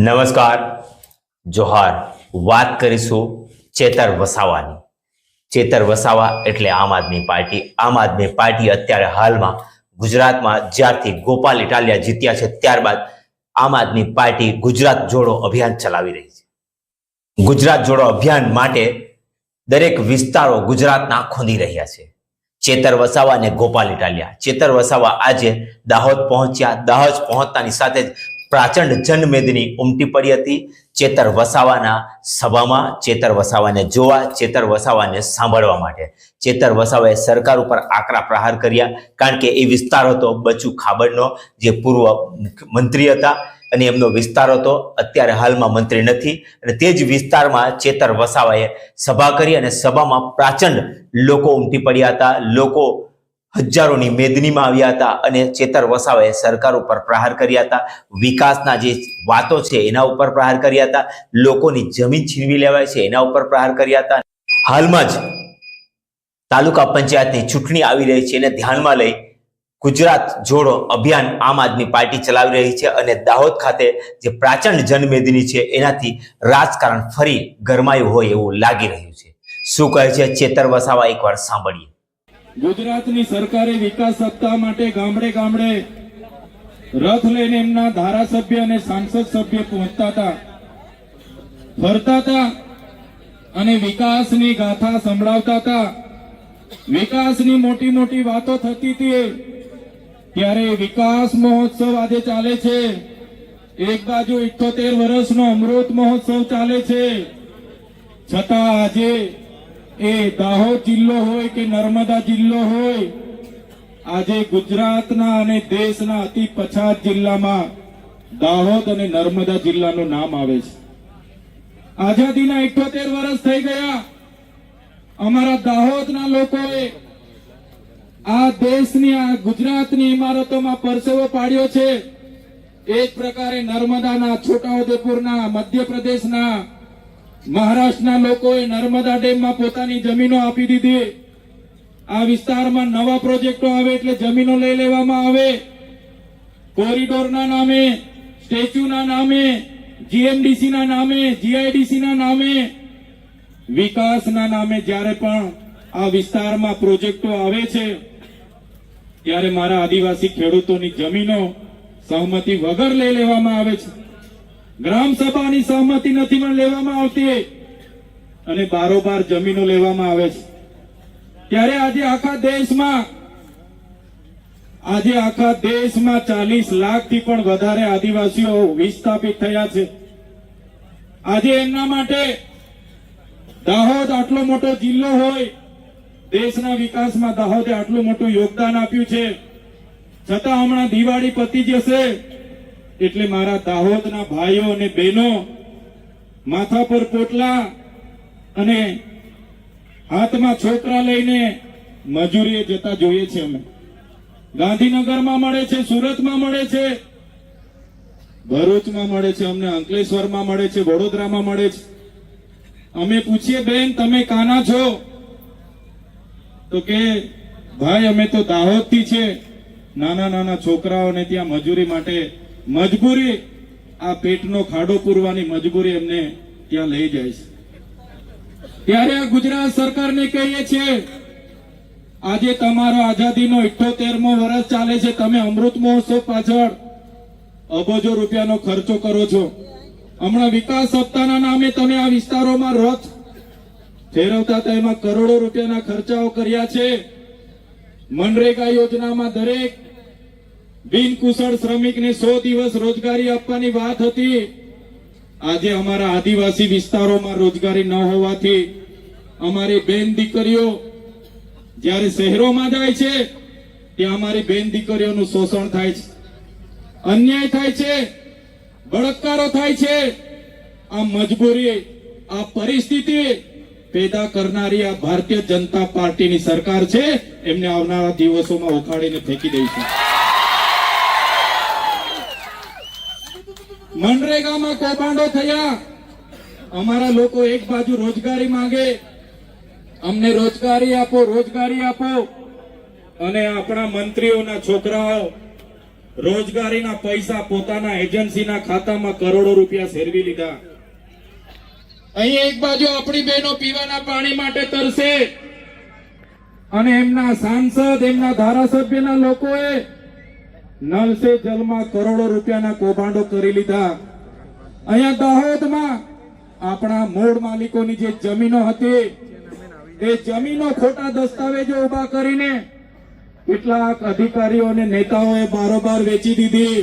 નમસ્કાર. જોહાર, વાત કરીશું ચેતર વસાવાની. ચેતર વસાવા એટલે આમ આદમી પાર્ટી. આમ આદમી પાર્ટી અત્યારે હાલમાં ગુજરાતમાં જ્યારથી ગોપાલ ઇટાલિયા જીત્યા છે, ત્યારબાદ આમ આદમી પાર્ટી ગુજરાત જોડો અભિયાન ચલાવી રહી છે. ગુજરાત જોડો અભિયાન માટે દરેક વિસ્તારો ગુજરાતના ખોંદી રહ્યા છે. ચેતર વસાવા અને ગોપાલ ઇટાલિયા. ચેતર વસાવા આજે દાહોદ પહોંચ્યા. દાહોદ પહોંચતાની સાથે જ પ્રાચંડ જનમેદની ઉમટી પડી હતી. ચેતર વસાવાના સભામાં, ચેતર વસાવાને જોવા, ચેતર વસાવાને સાંભળવા માટે. ચેતર વસાવાએ સરકાર ઉપર આકરા પ્રહાર કર્યા, કારણ કે એ વિસ્તાર હતો બચુ ખાબડનો, જે પૂર્વ મંત્રી હતા. અને એમનો વિસ્તાર હતો, અત્યારે હાલમાં મંત્રી નથી. અને તે જ વિસ્તારમાં ચેતર વસાવાએ સભા કરી અને સભામાં પ્રાચંડ લોકો ઉમટી પડ્યા હતા. લોકો હજારોની મેદનીમાં આવ્યા હતા અને ચેતર વસાવાએ સરકાર ઉપર પ્રહાર કર્યા હતા. વિકાસના જે વાતો છે એના ઉપર પ્રહાર કર્યા હતા. લોકોની જમીન છીનવી લેવાય છે એના ઉપર પ્રહાર કર્યા હતા. હાલમાં જ તાલુકા પંચાયતની ચૂંટણી આવી રહી છે એને ધ્યાનમાં લઈ ગુજરાત જોડો અભિયાન આમ આદમી પાર્ટી ચલાવી રહી છે અને દાહોદ ખાતે જે પ્રાચંડ જનમેદની છે એનાથી રાજકારણ ફરી ગરમાયું હોય એવું લાગી રહ્યું છે. શું કહે છે ચેતર વસાવા? એકવાર સાંભળીએ. ગુજરાતની સરકારે વિકાસ સત્તા માટે ગામડે ગામડે રથ લઈને એમના ધારાસભ્ય અને સાંસદ સભ્ય પહોંચતા હતા. ફરતા હતા અને વિકાસની ગાથા સંભળાવતા હતા. વિકાસની મોટી મોટી વાતો થતી હતી. ત્યારે વિકાસ મહોત્સવ આજે ચાલે છે. એક બાજુ ઇઠોતેર વર્ષનો અમૃત મહોત્સવ ચાલે છે. છતાં આજે એ દાહોદ જિલ્લો હોય કે નર્મદા જિલ્લો હોય, આજે ગુજરાતના અને દેશના અતિ પછાત જિલ્લામાં દાહોદ અને નર્મદા જિલ્લાનું નામ આવે છે. આઝાદીના ઇઠોતેર વર્ષ થઈ ગયા. અમારા દાહોદના લોકોએ આ દેશની, આ ગુજરાતની ઇમારતોમાં પરસેવો પાડ્યો છે. એ જ પ્રકારે નર્મદાના, છોટાઉદેપુરના, મધ્યપ્રદેશના મહારાષ્ટ્રના લોકોએ નર્મદા ડેમમાં પોતાની જમીનો આપી દીધી. આ વિસ્તારમાં નવા પ્રોજેક્ટો આવે એટલે જમીનો લઈ લેવામાં આવે. કોરિડોરના નામે, સ્ટેચ્યુના નામે, જીએમડીસીના નામે, જીઆઈડીસીના નામે, વિકાસના નામે જ્યારે પણ આ વિસ્તારમાં પ્રોજેક્ટો આવે છે, ત્યારે મારા આદિવાસી ખેડૂતોની જમીનો સહમતી વગર લઈ લેવામાં આવે છે. ગ્રામ સભાની સહમતિ નથી પણ લેવામાં આવતી. અને બારોબાર જમીનો લેવામાં આવે છે. ત્યારે આજે આખા દેશમાં, આજે આખા દેશમાં ચાલીસ લાખથી પણ વધારે આદિવાસીઓ વિસ્થાપિત થયા છે. આજે એમના માટે દાહોદ આટલો મોટો જિલ્લો હોય, દેશના વિકાસમાં દાહોદે આટલું મોટું યોગદાન આપ્યું છે. છતાં હમણાં દિવાળી પતી જશે. એટલે મારા દાહોદના ભાઈઓ અને બહેનો, માથા પર પોટલા અને હાથમાં છોકરા લઈને મજૂરીએ જતા જોઈએ છે અમે. ગાંધીનગરમાં મળે છે, સુરતમાં મળે છે, ભરૂચમાં મળે છે, અમને અંકલેશ્વરમાં મળે છે, વડોદરામાં મળે છે. અમે પૂછીએ, બેન, તમે કાના છો? તો કે, ભાઈ, અમે તો દાહોદથી છે. નાના નાના છોકરાઓને ત્યાં મજૂરી માટે મજબૂરી, આ પેટનો ખાડો પૂરવાની મજબૂરી એમને ત્યાં લઈ જાય છે. ત્યારે ગુજરાત સરકારને કહીએ છીએ, આજે તમારો આઝાદીનો ઇઠ્ઠોતેરમો વર્ષ ચાલે છે, તમે અમૃત મહોત્સવ પાછળ અબજો રૂપિયાનો ખર્ચો કરો છો. હમણાં વિકાસ સપ્તાહના નામે તમે આ વિસ્તારોમાં રથ ફેરવતા હતા, એમાં કરોડો રૂપિયાના ખર્ચાઓ કર્યા છે. મનરેગા યોજનામાં દરેક બિન કુશળ શ્રમિકને સો દિવસ રોજગારી આપવાની વાત હતી. આજે અમારા આદિવાસી વિસ્તારોમાં રોજગારી ન હોવાથી અમારી બેન દીકરીઓ જ્યારે શહેરોમાં જાય છે, ત્યાં અમારી બેન દીકરીઓનું શોષણ થાય છે. અન્યાય થાય છે, બળાત્કારો થાય છે. આ મજબૂરી, આ પરિસ્થિતિ પેદા કરનારી આ ભારતીય જનતા પાર્ટીની સરકાર છે. એમને આવનારા દિવસોમાં ઉખાડીને ફેંકી દઈશું. મનરેગામાં કૌભાંડો થયા. અમારા લોકો એક બાજુ રોજગારી માંગે. અમને રોજગારી આપો રોજગારી આપો. અને આપણા મંત્રીઓના છોકરાઓ રોજગારીના પૈસા પોતાના એજન્સીના ખાતામાં કરોડો રૂપિયા ફેરવી લીધા. અહીં એક બાજુ આપણી બહેનો પીવાના પાણી માટે તરસે અને એમના સાંસદ, એમના ધારાસભ્યના લોકોએ નલ સે જલમાં કરોડો રૂપિયાના કૌભાંડો કરી લીધા. અહીંયા દાહોદમાં આપણા મૂળ માલિકોની જે જમીનો હતી, એ જમીનો ખોટા દસ્તાવેજો ઊભા કરીને કેટલાક અધિકારીઓ અને નેતાઓએ બારોબાર વેચી દીધી.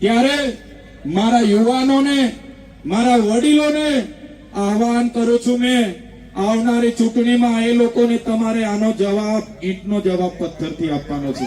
ત્યારે મારા યુવાનોને, મારા વડીલોને આહવાન કરું છું મેં આવનારી ચૂંટણીમાં એ લોકોને તમારે આનો જવાબ, ઈંટનો જવાબ પથ્થરથી આપવાનો છે.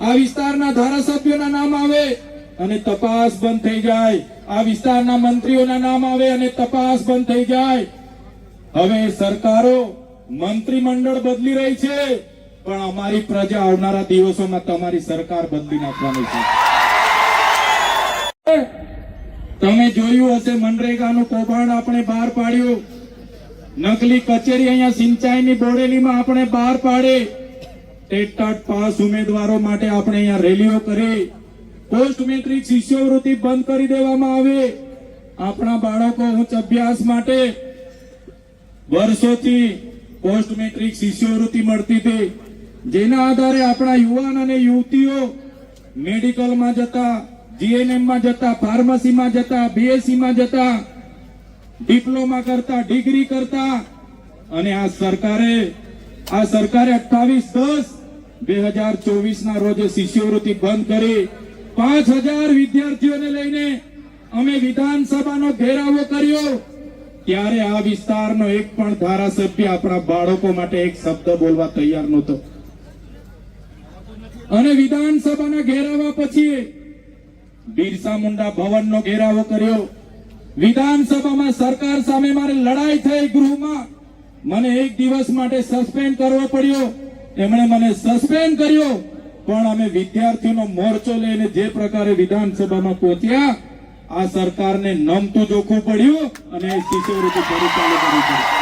આ વિસ્તારના ધારાસભ્યોના નામ આવે અને તપાસ બંધ થઈ જાય. આ વિસ્તારના મંત્રીઓના નામ આવે અને તપાસ બંધ થઈ જાય. હવે સરકારો મંત્રીમંડળ બદલી રહી છે પણ અમારી પ્રજા આવનારા દિવસોમાં તમારી સરકાર બદલી નાખવાની છે. તમે જોયું હશે મનરેગાનું કૌભાંડ આપણે બહાર પાડ્યું. નકલી કચેરી અહીંયા સિંચાઈની બોડેલીમાં આપણે બહાર પાડી. ટેટ પાસ ઉમેદવારો માટે આપણે અહીંયા રેલીઓ કરી. પોસ્ટ મેટ્રિક શિષ્યવૃત્તિ બંધ કરી દેવામાં આવી. આપણા બાળકો ઉચ્ચ અભ્યાસ માટે વર્ષોથી પોસ્ટ મેટ્રિક શિષ્યવૃત્તિ મળતી હતી. જેના આધારે આપણા યુવાન અને યુવતીઓ મેડિકલમાં જતા જીએનએમમાં જતા, ફાર્મસીમાં જતા, બીએસસીમાં જતા, ડિપ્લોમા કરતા, ડિગ્રી કરતા અને આ સરકારે આ સરકારે અઠાવીસ દસ બે હજાર ચોવીસ ના રોજે શિષ્યવૃત્તિ બંધ કરી પાંચ હજાર વિદ્યાર્થીઓને લઈને અમે વિધાનસભાનો ઘેરાવો કર્યો. ત્યારે આ વિસ્તારનો એક પણ ધારાસભ્ય આપણા બાળકો માટે એક શબ્દ બોલવા તૈયાર નહોતો. અને વિધાનસભાના ઘેરાવા પછી બિરસા મુંડા ભવનનો ઘેરાવો કર્યો. વિધાનસભામાં સરકાર સામે મારે લડાઈ થઈ ગૃહમાં. મને એક દિવસ માટે સસ્પેન્ડ કરવો પડ્યો. એમણે મને સસ્પેન્ડ કર્યો. પણ અમે વિદ્યાર્થીઓનો મોરચો લઈને જે પ્રકારે વિધાનસભામાં પહોંચ્યા, આ સરકારને નમતું જોખવું પડ્યું અને શિષ્યવૃત્તિ ફરી ચાલુ કરવી